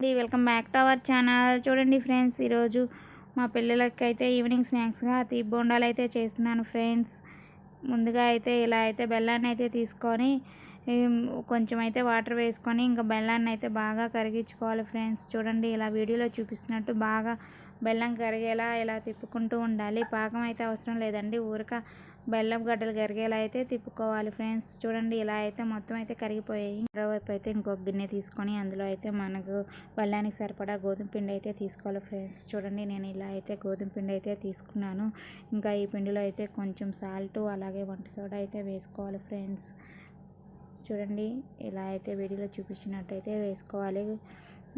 అండి. Welcome back to our channel. చూడండి friends ఈరోజు మా పిల్లలకి అయితే ఈవినింగ్ స్నాక్స్గా తీ బోండాలు అయితే చేస్తున్నాను ఫ్రెండ్స్. ముందుగా అయితే ఇలా అయితే బెల్లాన్ని అయితే తీసుకొని కొంచెం అయితే వాటర్ వేసుకొని ఇంకా బెల్లాన్ని అయితే బాగా కరిగించుకోవాలి ఫ్రెండ్స్. చూడండి ఇలా వీడియోలో చూపిస్తున్నట్టు బాగా బెల్లం కరిగేలా ఇలా తిప్పుకుంటూ ఉండాలి. పాకం అయితే అవసరం లేదండి. ఊరక బెల్లం గడ్డలు కరిగేలా అయితే తిప్పుకోవాలి ఫ్రెండ్స్. చూడండి ఇలా అయితే మొత్తం అయితే కరిగిపోయాయి. మరోవైపు అయితే ఇంకొక గిన్నె తీసుకొని అందులో అయితే మనకు బెల్లానికి సరిపడా గోధుమ పిండి అయితే తీసుకోవాలి ఫ్రెండ్స్. చూడండి నేను ఇలా అయితే గోధుమ పిండి అయితే తీసుకున్నాను. ఇంకా ఈ పిండిలో అయితే కొంచెం సాల్ట్ అలాగే వంట సోడా అయితే వేసుకోవాలి ఫ్రెండ్స్. చూడండి. ఇలా అయితే వీడియోలో చూపించినట్టయితే వేసుకోవాలి.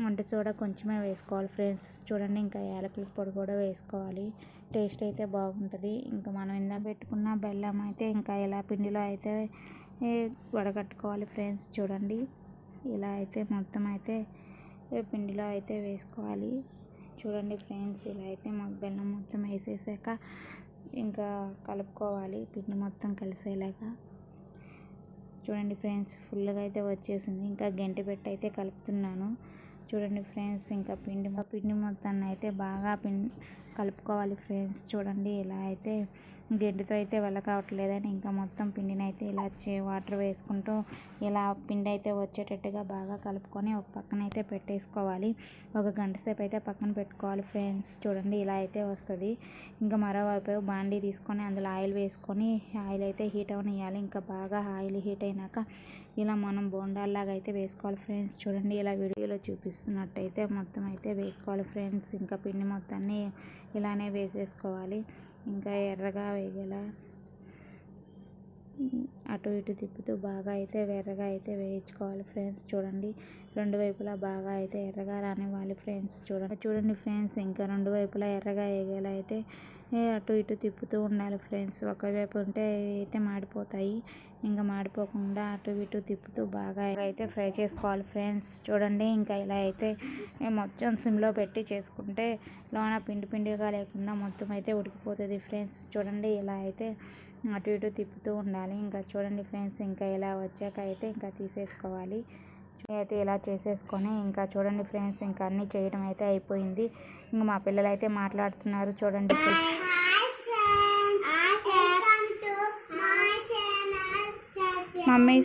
వంట సోడా కొంచెమే వేసుకోవాలి ఫ్రెండ్స్. చూడండి ఇంకా యాలకుల పొడి కూడా వేసుకోవాలి. టేస్ట్ అయితే బాగుంటుంది. ఇంకా మనం ఇందాక పెట్టుకున్న బెల్లం అయితే ఇంకా ఇలా పిండిలో అయితే వడగట్టుకోవాలి ఫ్రెండ్స్. చూడండి. ఇలా అయితే మొత్తం అయితే పిండిలో అయితే వేసుకోవాలి. చూడండి ఫ్రెండ్స్ ఇలా అయితే మాకు బెల్లం మొత్తం వేసేసాక ఇంకా కలుపుకోవాలి. పిండి మొత్తం కలిసేలాగా. చూడండి ఫ్రెండ్స్ ఫుల్గా అయితే వచ్చేసింది. ఇంకా గంటి పెట్టి అయితే కలుపుతున్నాను. చూడండి ఫ్రెండ్స్ ఇంకా పిండి పిండి మొత్తాన్ని అయితే బాగా పిండి కలుపుకోవాలి ఫ్రెండ్స్. చూడండి ఇలా అయితే గడ్డితో అయితే వెళ్ళకావట్లేదని ఇంకా మొత్తం పిండిని అయితే ఇలా చే వాటర్ వేసుకుంటూ ఇలా పిండి అయితే వచ్చేటట్టుగా బాగా కలుపుకొని ఒక పక్కన అయితే పెట్టేసుకోవాలి. ఒక గంట సేపు అయితే పక్కన పెట్టుకోవాలి ఫ్రెండ్స్. చూడండి ఇలా అయితే వస్తుంది. ఇంకా మరోవైపు బాండీ తీసుకొని అందులో ఆయిల్ వేసుకొని ఆయిల్ అయితే హీట్ అవనియాలి ఇంకా బాగా ఆయిల్ హీట్ అయినాక ఇలా మనం బోండాల్లాగా అయితే వేసుకోవాలి ఫ్రెండ్స్. చూడండి ఇలా వీడియోలో చూపిస్తున్నట్టయితే మొత్తం అయితే వేసుకోవాలి ఫ్రెండ్స్. ఇంకా పిండి మొత్తాన్ని ఇలానే వేసేసుకోవాలి. ఇంకా ఎర్రగా వేగేలా అటు ఇటు తిప్పుతూ బాగా అయితే ఎర్రగా అయితే వేయించుకోవాలి ఫ్రెండ్స్. చూడండి రెండు వైపులా బాగా అయితే ఎర్రగా రానివ్వాలి ఫ్రెండ్స్. చూడండి చూడండి ఫ్రెండ్స్ ఇంకా రెండు వైపులా ఎర్రగా వేగేలా అయితే అటు ఇటు తిప్పుతూ ఉండాలి ఫ్రెండ్స్. ఒకవైపు ఉంటే అయితే మాడిపోతాయి ఇంకా మాడిపోకుండా అటు ఇటు తిప్పుతూ బాగా అయితే ఫ్రై చేసుకోవాలి ఫ్రెండ్స్. చూడండి ఇంకా ఇలా అయితే మొత్తం సిమ్లో పెట్టి చేసుకుంటే లోన పిండి పిండిగా లేకుండా మొత్తం అయితే ఉడికిపోతుంది ఫ్రెండ్స్. చూడండి ఇలా అయితే అటు ఇటు తిప్పుతూ ఉండాలి. ఇంకా చూడండి చూడండి ఫ్రెండ్స్ ఇంకా ఇలా వచ్చాక అయితే ఇంకా తీసేసుకోవాలి. అయితే ఇలా చేసేసుకొని ఇంకా చూడండి ఫ్రెండ్స్ ఇంకా అన్నీ చేయడం అయితే అయిపోయింది. ఇంకా మా పిల్లలు అయితే మాట్లాడుతున్నారు చూడండి. మమ్మీ